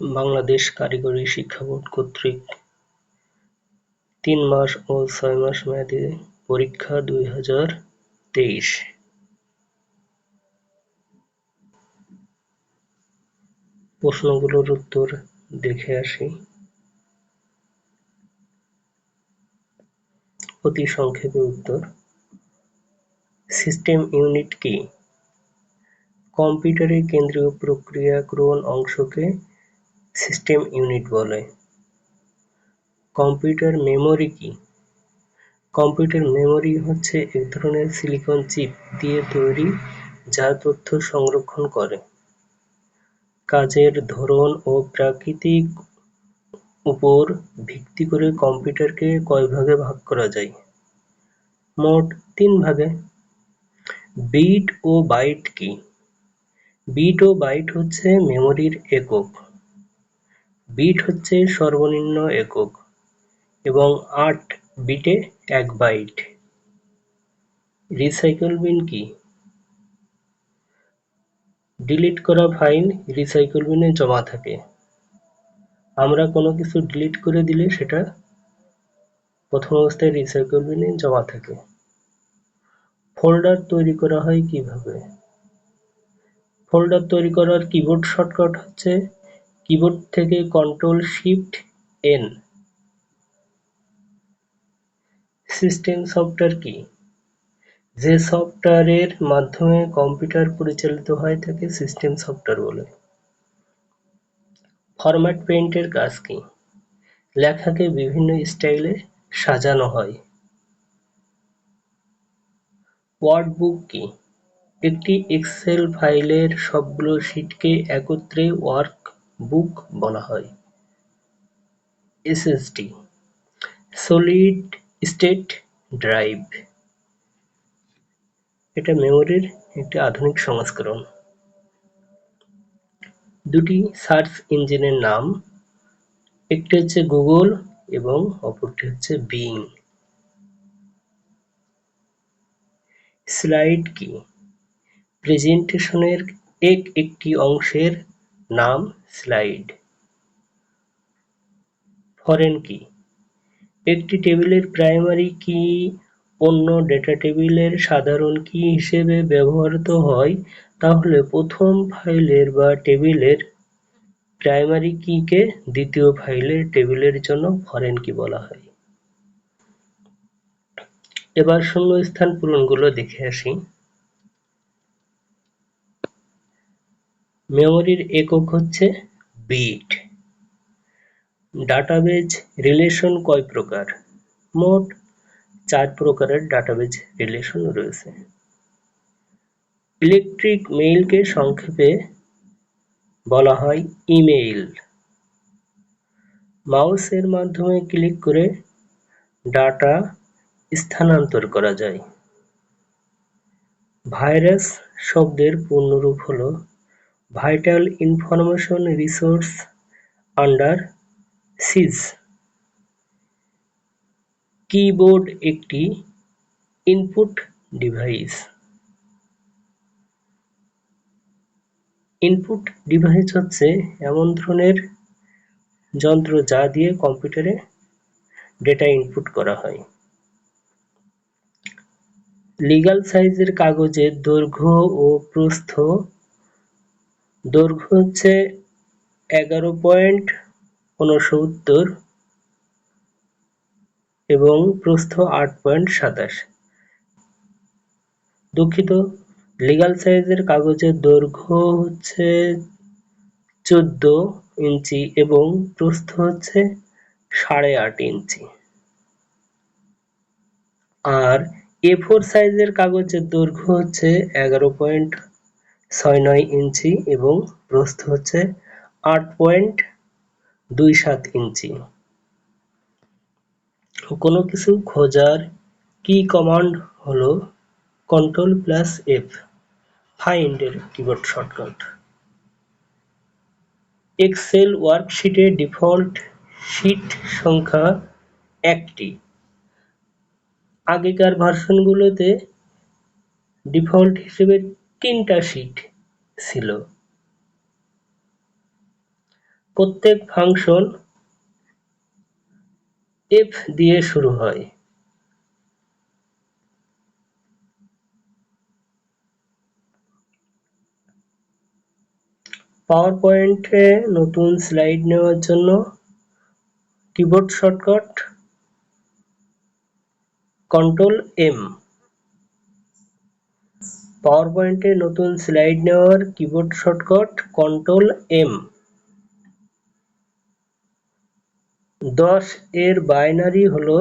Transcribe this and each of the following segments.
বাংলাদেশ কারিগরি শিক্ষা বোর্ড কর্তৃক তিন মাস ও ছয় মাস মেয়াদী পরীক্ষা দুই হাজার তেইশ। প্রশ্নগুলোর উত্তর দেখে আসি। অতি সংক্ষেপে উত্তর। সিস্টেম ইউনিট কি? কম্পিউটারের কেন্দ্রীয় প্রক্রিয়াকরণ অংশকে সিস্টেম ইউনিট বলে। কম্পিউটার মেমোরি কি? কম্পিউটার মেমোরি হচ্ছে এক ধরনের সিলিকন চিপ দিয়ে তৈরি, যা তথ্য সংরক্ষণ করে। কাজের ধরন ও প্রাকৃতিক উপর ভিত্তি করে কম্পিউটারকে কয় ভাগে ভাগ করা যায়? মোট তিন ভাগে। বিট ও বাইট কি? বিট ও বাইট হচ্ছে মেমোরির একক। বিট হচ্ছে সর্বনিম্ন একক এবং আট বিটে এক বাইট। রিসাইকেল বিন কি? ডিলিট করা ফাইল রিসাইকেল বিনে জমা থাকে। আমরা কোনো কিছু ডিলিট করে দিলে সেটা প্রথম অবস্থায় রিসাইকেল বিনে জমা থাকে। ফোল্ডার তৈরি করা হয় কীভাবে? ফোল্ডার তৈরি করার কিবোর্ড শর্টকাট হচ্ছে কিবোর্ড থেকে control shift N system software কি? যে সফটওয়্যারের মাধ্যমে কম্পিউটার পরিচালিত হয় তাকে সিস্টেম সফটওয়্যার বলে। ফরম্যাট পেইন্টের কাজ কি? লেখাকে বিভিন্ন স্টাইলে সাজানো হয়। ওয়ার্ড বুক কি? একটি এক্সেল ফাইলের সবগুলো শিটকে একত্রে ওয়ার্ক বুক বলা হয়। এসএসডি সলিড স্টেট ড্রাইভ এটা মেমোরির একটি আধুনিক সংস্করণ। দুটি সার্চ ইঞ্জিনের নাম, একটি হচ্ছে গুগল এবং অপরটি হচ্ছে বিং স্লাইড কি প্রেজেন্টেশনের এক একটি অংশের নাম স্লাইড ফরেন কি, একটি টেবিলের প্রাইমারি কি, অন্য ডেটা টেবিলের সাধারণ কি হিসেবে ব্যবহৃত হয়? তাহলে প্রথম ফাইলের বা টেবিলের প্রাইমারি কিকে দ্বিতীয় ফাইলের টেবিলের জন্য ফরেন কি বলা হয়। এবার শূন্যস্থান পূরণগুলো দেখে আসি। মেমোরির একক হচ্ছে বিট। ডাটাবেজ রিলেশন কয় প্রকার? মোট চার প্রকারের ডাটাবেজ রিলেশন রয়েছে। ইলেকট্রিক মেইলকে সংক্ষেপে বলা হয় ইমেইল। মাউসের মাধ্যমে ক্লিক করে ডাটা স্থানান্তর করা যায়। ভাইরাস শব্দের পূর্ণরূপ হল vital information resource under siege keyboard একটি ইনপুট ডিভাইস ইনপুট ডিভাইস হচ্ছে এমন ধরনের যন্ত্র যা দিয়ে কম্পিউটারে ডেটা ইনপুট করা হয়। লিগাল সাইজের কাগজের দৈর্ঘ্য ও প্রস্থ দৈর্ঘ্য হচ্ছে এগারো পয়েন্ট উনসত্তর এবং প্রস্থ আট পয়েন্ট সাতাশ। দুঃখিত লিগাল সাইজের কাগজের দৈর্ঘ্য হচ্ছে চোদ্দ ইঞ্চি এবং প্রস্থ হচ্ছে সাড়ে আট ইঞ্চি। আর এ ফোর সাইজের কাগজের দৈর্ঘ্য হচ্ছে এগারো পয়েন্ট ছয় নয় ইঞ্চি এবং প্রস্থ হচ্ছে আট পয়েন্ট দুই সাত ইঞ্চি। কোনো কিছু খোঁজার কি কমান্ড হলো? কন্ট্রোল প্লাস এফ ফাইন্ড এর কিবোর্ড শর্টকাট এক্সেল ওয়ার্কশিটে ডিফল্ট শীট সংখ্যা একটি। আগেকার ভার্সনগুলোতে ডিফল্ট হিসেবে তিনটা শীট ছিল। প্রত্যেক ফাংশন এফ দিয়ে শুরু হয়। পাওয়ার পয়েন্টে নতুন স্লাইড নেওয়ার জন্য keyboard shortcut control M power পয়েন্টে নতুন স্লাইড নেওয়ার কিবোর্ড শর্টকাট কন্ট্রোল এম দশ এর বাইনারি হলো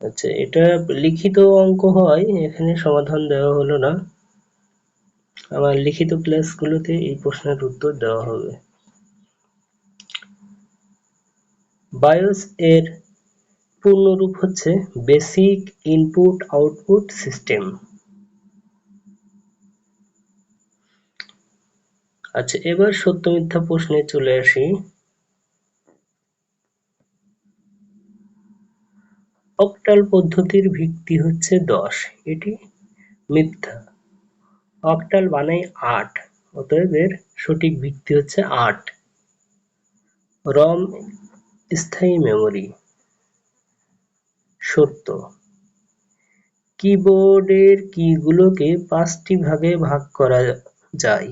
আচ্ছা এটা লিখিত অঙ্ক হয়, এখানে সমাধান দেওয়া হলো না। আমার লিখিত ক্লাসগুলোতে এই প্রশ্নের উত্তর দেওয়া হবে। বায়োস এর পূর্ণরূপ হচ্ছে বেসিক ইনপুট আউটপুট সিস্টেম আচ্ছা এবার সত্য মিথ্যা প্রশ্নে চলে আসি। অক্টাল পদ্ধতির ভিত্তি হচ্ছে দশ, এটি মিথ্যা। অক্টাল বানাই আট, অতএব এর সঠিক ভিত্তি হচ্ছে আট। রম, স্থায়ী মেমোরি। সত্য। কিবোর্ডের কিগুলোকে পাঁচটি ভাগে ভাগ করা যায়।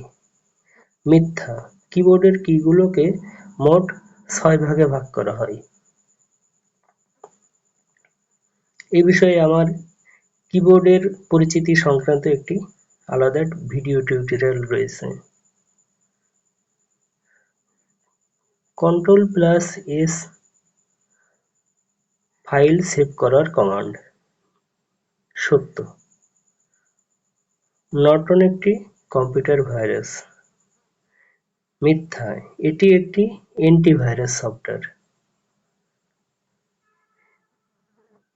মিথ্যা। কিবোর্ডের কিগুলোকে মোট ছয় ভাগে ভাগ করা হয়। এই বিষয়ে আমার কিবোর্ডের পরিচিতি সংক্রান্ত একটি আলাদা ভিডিও টিউটোরিয়াল রয়েছে। Control plus S file save করার কমান্ড। সত্য। নর্টন একটি কম্পিউটার ভাইরাস। মিথ্যা। এটি একটি অ্যান্টিভাইরাস সফটওয়্যার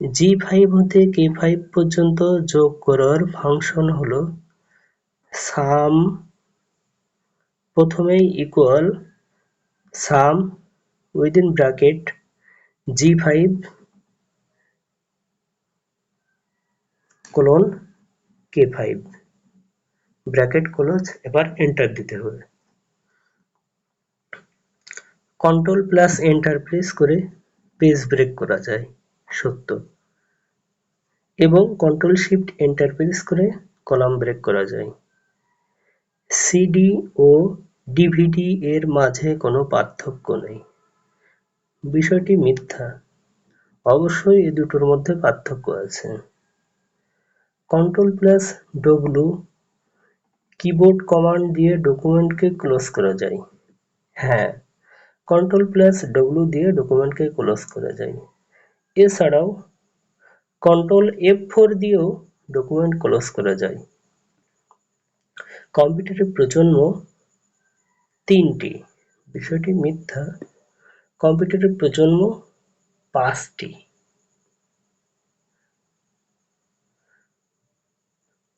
জি ফাইভ হতে কে ফাইভ পর্যন্ত যোগ করার ফাংশন হলো সাম প্রথমেই equal sum within bracket G five colon K five bracket close এবার এন্টার দিতে হবে। কন্ট্রোল প্লাস এন্টার প্রেস করে পেজ ব্রেক করা যায়, সত্য। এবং কন্ট্রোল শিফট এন্টার প্রেস করে কলাম ব্রেক করা যায়। সিডি ও ডিভিডি এর মাঝে কোনো পার্থক্য নেই। বিষয়টি মিথ্যা। অবশ্যই এ দুটোর মধ্যে পার্থক্য আছে। Control plus W keyboard command দিয়ে ডকুমেন্টকে ক্লোজ করা যায়। হ্যাঁ কন্ট্রোল প্লাস ডব্লু দিয়ে ডকুমেন্টকে ক্লোজ করা যায় এছাড়াও কন্ট্রোল এফ ফোর দিয়েও ডকুমেন্ট ক্লোজ করা যায়। কম্পিউটারের প্রজন্ম তিনটি। বিষয়টি মিথ্যা। কম্পিউটারের প্রজন্ম পাঁচটি।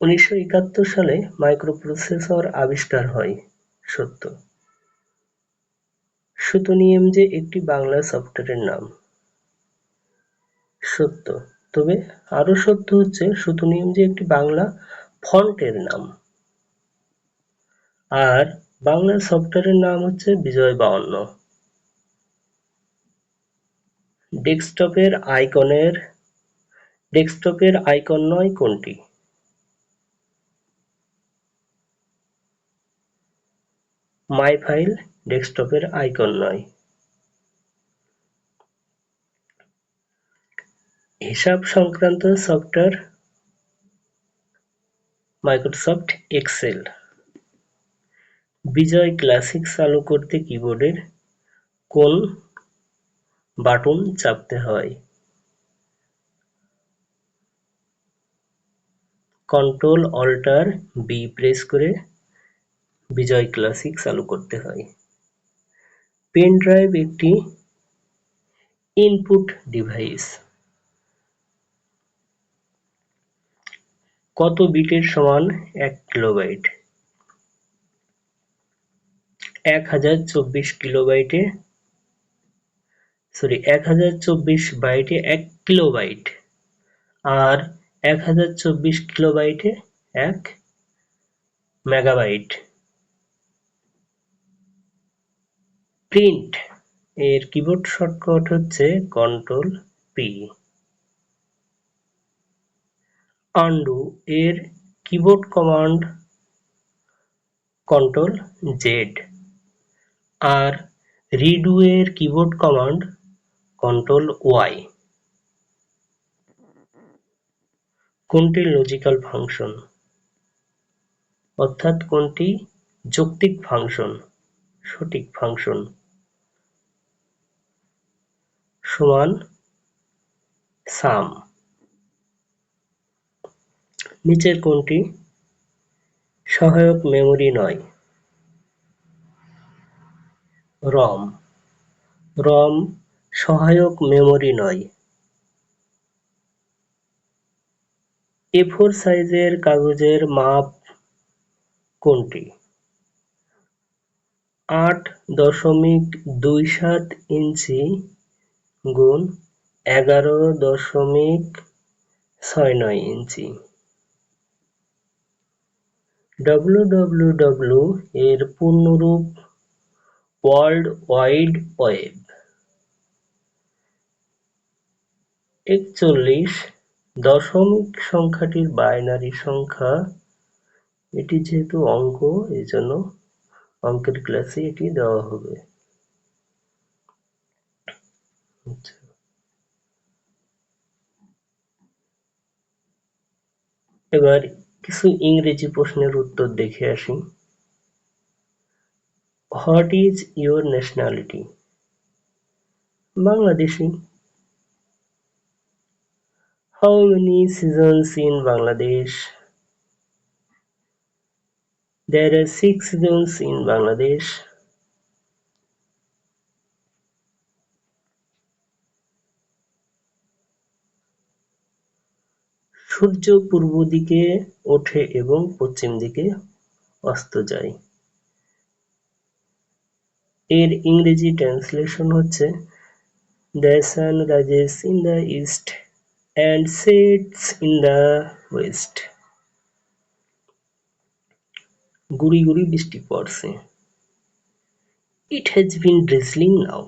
উনিশশো একাত্তর সালে মাইক্রোপ্রসেসর আবিষ্কার হয়, সত্য। সুতনিয়ম যে একটি বাংলা সফটওয়্যারের নাম। সত্য। তবে আরও সত্য হচ্ছে সুতনিয়ম যে একটি বাংলা ফন্টের নাম। আর বাংলা সফটওয়্যারের নাম হচ্ছে বিজয় বাউন্ন। ডেস্কটপের আইকনের, ডেস্কটপের আইকন নয় কোনটি? মাই ফাইল ডেস্কটপের আইকন নয়। হিসাব সংক্রান্ত software Microsoft Excel. Bijoy classic চালু করতে কিবোর্ডের কোন বাটন চাপতে হয়? কন্ট্রোল অল্টার বি প্রেস করে বিজয় ক্লাসিক চালু করতে হয়। পেন ড্রাইভ একটি ইনপুট ডিভাইস কত বিটের সমান এক কিলোবাইট এক হাজার চব্বিশ কিলোবাইটে সরি এক হাজার চব্বিশ বাইটে এক কিলোবাইট আর এক হাজার চব্বিশ কিলোবাইটে এক মেগাবাইট প্রিন্ট এর কিবোর্ড শর্টকাট হচ্ছে কন্ট্রোল পি আন্ডু এর কিবোর্ড কমান্ড কন্ট্রোল জেড আর রিডু এর কিবোর্ড কমান্ড কন্ট্রোল ওয়াই কোনটি লজিক্যাল ফাংশন অর্থাৎ কোনটি যৌক্তিক ফাংশন সঠিক ফাংশন সমান সাম নিচের কোনটি? সহায়ক মেমরি নয়। রম রম সহায়ক মেমরি নয়। এ ফোর সাইজের কাগজের মাপ কোনটি? আট দশমিক দুই সাত ইঞ্চি গুণ এগারো দশমিক ছয় নয় ইঞ্চি। ডব্লু এর পূর্ণরূপ ওয়ার্ল্ড ওয়াইড ওয়েব একচল্লিশ দশমিক সংখ্যাটির বাইনারি সংখ্যা। এটি যেহেতু অঙ্ক এই জন্য অঙ্কের ক্লাসে এটি দেওয়া হবে। এবার কিছু ইংরেজি প্রশ্নের উত্তর দেখে আসি। What is your nationality Bangladeshi. How many seasons in Bangladesh There are six seasons in Bangladesh. সূর্য পূর্ব দিকে ওঠে এবং পশ্চিম দিকে অস্ত যায়। এর ইংরেজি ট্রান্সলেশন হচ্ছে the sun rises in the east and sets in the west গুড়ি গুড়ি বৃষ্টি পড়ছে। ইট হ্যাজ বিন ড্রেসলিং নাও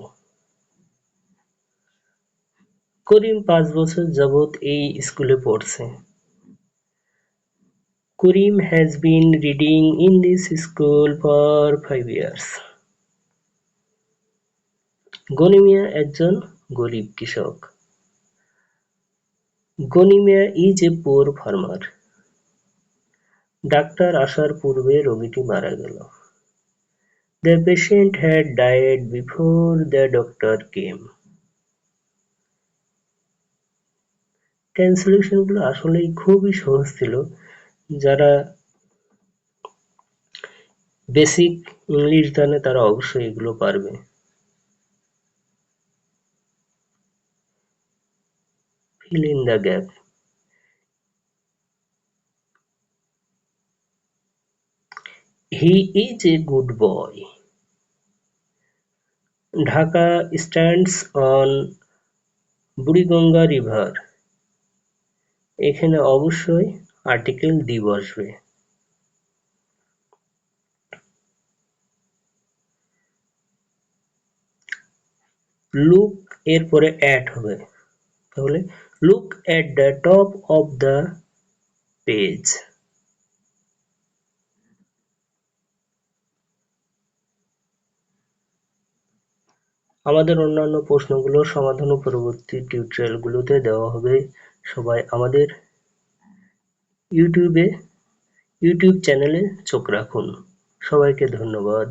করিম পাঁচ বছর যাবৎ এই স্কুলে পড়ছে। Karim has been reading in this school for five years Ganimiya একজন গরিব কৃষক। Ganimiya is a poor farmer doctor আসার পূর্বে রোগীটি মারা গেল। The patient had died before the doctor came গুলো আসলেই খুবই সহজ ছিল। যারা বেসিক ইংলিশ জানে তারা অবশ্যই এগুলো পারবে। Fill in the gap he is a good boy Dhaka stands on Buriganga river এখানে অবশ্যই আর্টিকেল দি বসবে। লুক এরপরে অ্যাড হবে। তাহলে look at the top of the page আমাদের অন্যান্য প্রশ্নগুলোর সমাধান পরবর্তী টিউটোরিয়ালগুলোতে দেওয়া হবে। সবাই আমাদের ইউটিউবে ইউটিউব চ্যানেলে চোখ রাখুন। সবাইকে ধন্যবাদ।